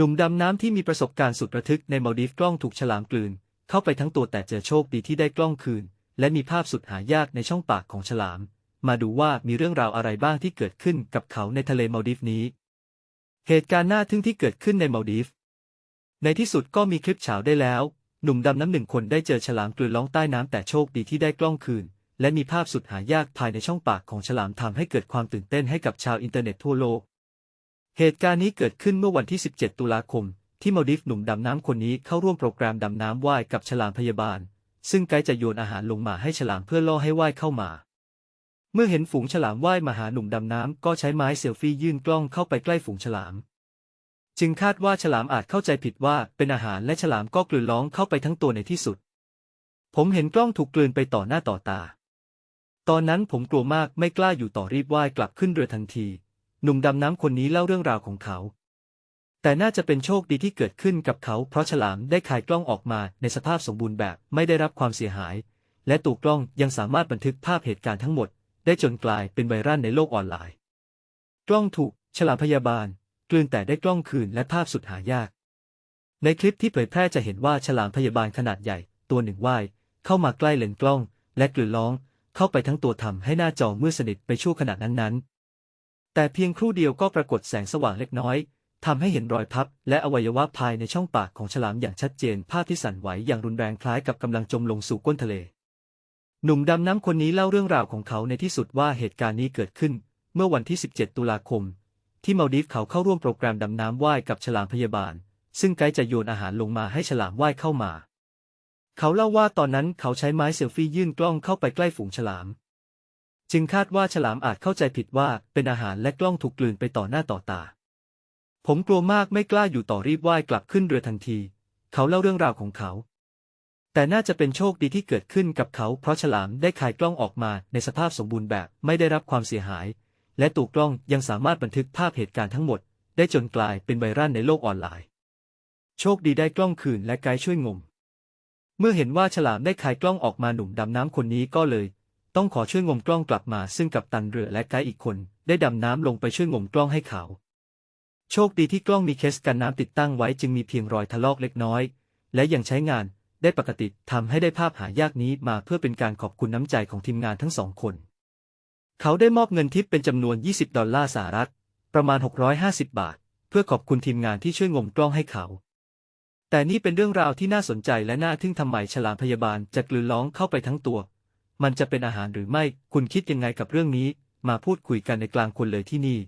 หนุ่มดำน้ำที่มีประสบการณ์สุดระทึกในมาดีฟกล้องถูกฉลามกลืน เข้าไปทั้งตัวแต่เจอโชคดีที่ได้กล้องคืน และมีภาพสุดหายากในช่องปากของฉลาม มาดูว่ามีเรื่องราวอะไรบ้างที่เกิดขึ้นกับเขาในทะเลมาดีฟนี้ เหตุการณ์น่าทึ่งที่เกิดขึ้นในมาดีฟ ในที่สุดก็มีคลิปเฉาได้แล้ว หนุ่มดำน้ำหนึ่งคนได้เจอฉลามกลืนล้องใต้น้ำแต่โชคดีที่ได้กล้องคืน และมีภาพสุดหายากภายในช่องปากของฉลามทำให้เกิดความตื่นเต้นให้กับชาวอินเทอร์เน็ตทั่วโลก เหตุการณ์นี้เกิดขึ้นเมื่อวันที่ 17 ตุลาคม ที่มาดิฟหนุ่มดำน้ำคนนี้เข้าร่วมโปรแกรมดำน้ำว่ายกับฉลามพยาบาล ซึ่งไกด์จะโยนอาหารลงมาให้ฉลามเพื่อล่อให้ว่ายเข้ามา เมื่อเห็นฝูงฉลามว่ายมาหาหนุ่มดำน้ำก็ใช้ไม้เซลฟี่ยื่นกล้องเข้าไปใกล้ฝูงฉลาม จึงคาดว่าฉลามอาจเข้าใจผิดว่าเป็นอาหารและฉลามก็กลืนร้องเข้าไปทั้งตัวในที่สุด ผมเห็นกล้องถูกกลืนไปต่อหน้าต่อตา ตอนนั้นผมกลัวมากไม่กล้าอยู่ต่อรีบว่ายกลับขึ้นเรือทันที หนุ่มดำน้ำคนนี้เล่าเรื่องราวของเขา แต่น่าจะเป็นโชคดีที่เกิดขึ้นกับเขา เพราะฉลามได้คายกล้องออกมาในสภาพสมบูรณ์แบบไม่ได้รับความเสียหาย และตัวกล้องยังสามารถบันทึกภาพเหตุการณ์ทั้งหมด ได้จนกลายเป็นไวรัลในโลกออนไลน์ กล้องถูกฉลามพยาบาลกลืนแต่ได้กล้องคืนและภาพสุดหายาก ในคลิปที่เผยแพร่จะเห็นว่าฉลามพยาบาลขนาดใหญ่ ตัวหนึ่งว่ายเข้ามาใกล้เลนส์กล้อง และกลืนร้อง เข้าไปทั้งตัวทำให้หน้าจอมืดสนิทไปชั่วขณะนั้นๆ แต่เพียงครู่เดียวก็ปรากฏแสงสว่างเล็กน้อยทำให้เห็นรอยพับ และอวัยวะภายในช่องปากของฉลามอย่างชัดเจน ภาพที่สั่นไหวอย่างรุนแรงคล้ายกับกำลังจมลงสู่ก้นทะเล หนุ่มดำน้ำคนนี้เล่าเรื่องราวของเขาในที่สุดว่าเหตุการณ์นี้เกิดขึ้น เมื่อวันที่ 17 ตุลาคม ที่มาดีฟเขาเข้าร่วมโปรแกรมดำน้ำว่ายกับฉลามพยาบาล ซึ่งไกด์จะโยนอาหารลงมาให้ฉลามว่ายเข้ามา เขาเล่าว่าตอนนั้นเขาใช้ไม้เซลฟี่ยื่นกล้องเข้าไปใกล้ฝูงฉลาม จึงคาดว่าฉลามอาจเข้าใจผิดว่าเป็นอาหารและกล้องถูกกลืนไปต่อหน้าต่อตา ผมกลัวมากไม่กล้าอยู่ต่อรีบว่ายกลับขึ้นเรือทันที เขาเล่าเรื่องราวของเขา แต่น่าจะเป็นโชคดีที่เกิดขึ้นกับเขา เพราะฉลามได้คายกล้องออกมาในสภาพสมบูรณ์แบบไม่ได้รับความเสียหาย และตัวกล้องยังสามารถบันทึกภาพเหตุการณ์ทั้งหมด ได้จนกลายเป็นไวรัลในโลกออนไลน์ โชคดีได้กล้องคืนและไกด์ช่วยงม เมื่อเห็นว่าฉลามได้คายกล้องออกมาหนุ่มดำน้ำคนนี้ก็เลย ต้องขอช่วยงมกล้องกลับมาซึ่งกับตันเรือและไกด์อีกคน ได้ดำน้ำลงไปช่วยงมกล้องให้เขา โชคดีที่กล้องมีเคสกันน้ำติดตั้งไว้จึงมีเพียงรอยถลอกเล็กน้อย และยังใช้งานได้ปกติทำให้ได้ภาพหายากนี้มาเพื่อเป็นการขอบคุณน้ำใจของทีมงานทั้งสองคน เขาได้มอบเงินทิปเป็นจำนวน 20 ดอลลาร์สหรัฐ ประมาณ 650 บาท เพื่อขอบคุณทีมงานที่ช่วยงมกล้องให้เขาแต่นี่เป็นเรื่องราวที่น่าสนใจและน่าทึ่งทำไมฉลามพยาบาลจะกลืนร้องเข้าไปทั้งตัว มันจะเป็นอาหารหรือไม่ คุณคิดยังไงกับเรื่องนี้ มาพูดคุยกันในกลางคนเลยที่นี่